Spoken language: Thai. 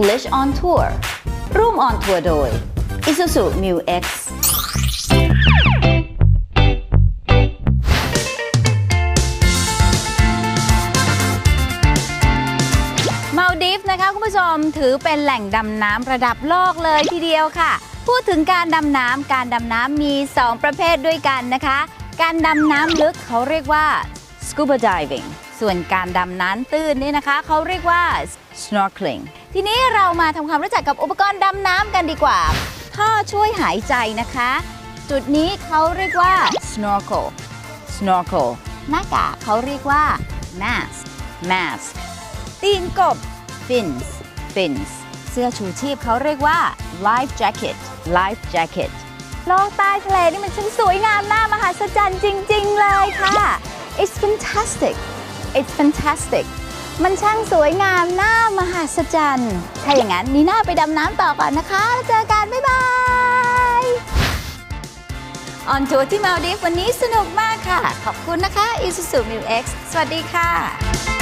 English on Tour ร่วม on tour โดย Isuzu Mu X มาดีฟนะคะคุณผู้ชมถือเป็นแหล่งดำน้ำระดับโลกเลยทีเดียวค่ะ พูดถึงการดำน้ำการดำน้ำมี 2 ประเภทด้วยกันนะคะ การดำน้ำลึกเขาเรียกว่า scuba diving ส่วนการดำน้ำตื้นนี่นะคะ เขาเรียกว่า snorkeling ทีนี้เรามาทำความรู้จักกับอุปกรณ์ดำน้ำกันดีกว่า ท่อช่วยหายใจนะคะ จุดนี้เขาเรียกว่า snorkel snorkel หน้ากากเขาเรียกว่า mask mask ตีนกบ fins fins เสื้อชูชีพเขาเรียกว่า life jacket life jacket โลกใต้ทะเลนี่มันช่างสวยงามน่ามหัศจรรย์จริง ๆ เลยค่ะ it's fantastic it's fantastic มันช่างสวยงามน่ามหัศจรรย์ถ้าอย่างนั้นนีน่าไปดำน้ำต่อก่อนนะคะแล้วเจอกัน บ๊ายบายออนทัวร์ที่มาลดีฟวันนี้สนุกมากค่ะ ขอบคุณนะคะ Isuzu Mu X สวัสดีค่ะ